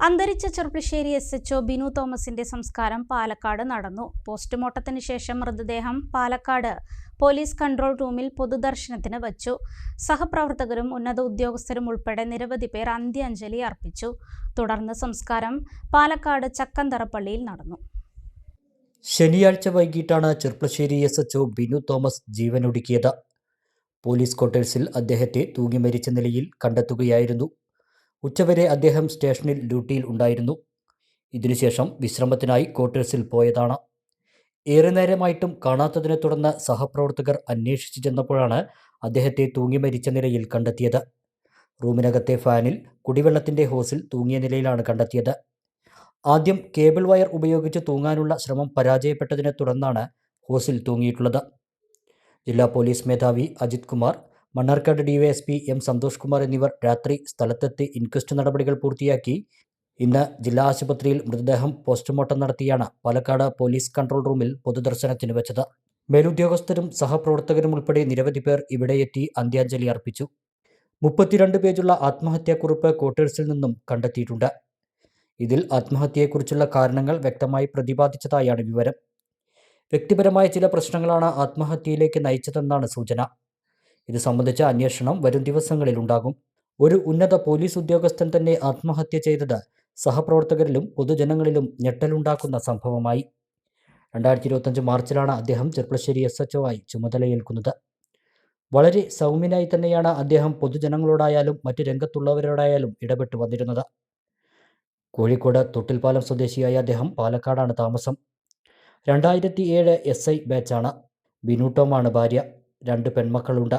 അന്തരിച്ച Cherpulassery S H O Binu തോമസിന്റെ സംസ്കാരം പാലക്കാട് നടന്നു. പോസ്റ്റ്മോർട്ടത്തിന് ശേഷം മൃതദേഹം പാലക്കാട് പോലീസ് കൺട്രോൾ റൂമിൽ പൊതുദർശനത്തിന് വച്ചു. സഹപ്രവർത്തകരും ഉന്നത ഉദ്യോഗസ്ഥരും ഉൾപ്പെടെ നിരവധി പേർ അന്ത്യാഞ്ജലി അർപ്പിച്ചു. തുടർന്ന് സംസ്കാരം പാലക്കാട് ചക്കന്തറപ്പള്ളിയിൽ നടന്നു. ശനിയാഴ്ച വൈകിട്ടാണ് ചെർപ്പശ്ശേരി എസ് എച്ച്ഒ ബിനു തോമസ് ജീവനൊടുക്കിയത്. പോലീസ് ക്വാർട്ടേഴ്സിൽ അദ്ദേഹത്തെ തൂങ്ങി മരിച്ച നിലയിൽ കണ്ടെത്തുകയായിരുന്നു. ഉച്ചവരെ അദ്ദേഹം സ്റ്റേഷനിൽ ഡ്യൂട്ടിയിൽ ഉണ്ടായിരുന്നു. ഇതിനുശേഷം വിശ്രമത്തിനായി ക്വാർട്ടേഴ്സിൽ പോയതാണ്. ഏറെ നേരമായിട്ടും കാണാത്തതിനെ തുടർന്ന് സഹപ്രവർത്തകർ അന്വേഷിച്ചു ചെന്നപ്പോഴാണ് അദ്ദേഹത്തെ തൂങ്ങി മരിച്ച നിലയിൽ കണ്ടെത്തിയത്. റൂമിനകത്തെ ഫാനിൽ കുടിവെള്ളത്തിന്റെ ഹോസിൽ തൂങ്ങിയ നിലയിലാണ് കണ്ടെത്തിയത്. ആദ്യം കേബിൾ വയർ ഉപയോഗിച്ച് തൂങ്ങാനുള്ള ശ്രമം പരാജയപ്പെട്ടതിനെ തുടർന്നാണ് ഹോസിൽ തൂങ്ങിയിട്ടുള്ളത്. ജില്ലാ പോലീസ് മേധാവി അജിത് കുമാർ മണ്ണാർക്കാട് ഡിവൈഎസ്പി എം സന്തോഷ് കുമാർ എന്നിവർ രാത്രി സ്ഥലത്തെത്തി ഇൻക്വസ്റ്റ് നടപടികൾ പൂർത്തിയാക്കി. ഇന്ന് ജില്ലാ ആശുപത്രിയിൽ മൃതദേഹം പോസ്റ്റ്മോർട്ടം നടത്തിയാണ് പാലക്കാട് പോലീസ് കൺട്രോൾ റൂമിൽ പൊതുദർശനത്തിന് വെച്ചത്. മേലുദ്യോഗസ്ഥരും സഹപ്രവർത്തകരും ഉൾപ്പെടെ നിരവധി പേർ ഇവിടെയെത്തി അന്ത്യാഞ്ജലി അർപ്പിച്ചു. മുപ്പത്തിരണ്ട് പേജുള്ള ആത്മഹത്യാക്കുറിപ്പ് ക്വാർട്ടേഴ്സിൽ നിന്നും കണ്ടെത്തിയിട്ടുണ്ട്. ഇതിൽ ആത്മഹത്യയെക്കുറിച്ചുള്ള കാരണങ്ങൾ വ്യക്തമായി പ്രതിപാദിച്ചതായാണ് വിവരം. വ്യക്തിപരമായ ചില പ്രശ്നങ്ങളാണ് ആത്മഹത്യയിലേക്ക് നയിച്ചതെന്നാണ് സൂചന. ഇത് സംബന്ധിച്ച അന്വേഷണം വരും ദിവസങ്ങളിൽ ഉണ്ടാകും. ഒരു ഉന്നത പോലീസ് ഉദ്യോഗസ്ഥൻ തന്നെ ആത്മഹത്യ ചെയ്തത് സഹപ്രവർത്തകരിലും പൊതുജനങ്ങളിലും ഞെട്ടലുണ്ടാക്കുന്ന സംഭവമായി. രണ്ടായിരത്തി ഇരുപത്തഞ്ച് മാർച്ചിലാണ് അദ്ദേഹം ചെർപ്പളശ്ശേരി എസ് എച്ച് ആയി ചുമതലയേൽക്കുന്നത്. വളരെ സൗമ്യനായി തന്നെയാണ് അദ്ദേഹം പൊതുജനങ്ങളോടായാലും മറ്റ് രംഗത്തുള്ളവരോടായാലും ഇടപെട്ട് വന്നിരുന്നത്. കോഴിക്കോട് തൊട്ടിൽപാലം സ്വദേശിയായ അദ്ദേഹം പാലക്കാടാണ് താമസം. രണ്ടായിരത്തി ഏഴ് എസ് ഐ ബാച്ചാണ്. ബിനു ടോമാണ് ഭാര്യ. രണ്ട് പെൺമക്കളുണ്ട്.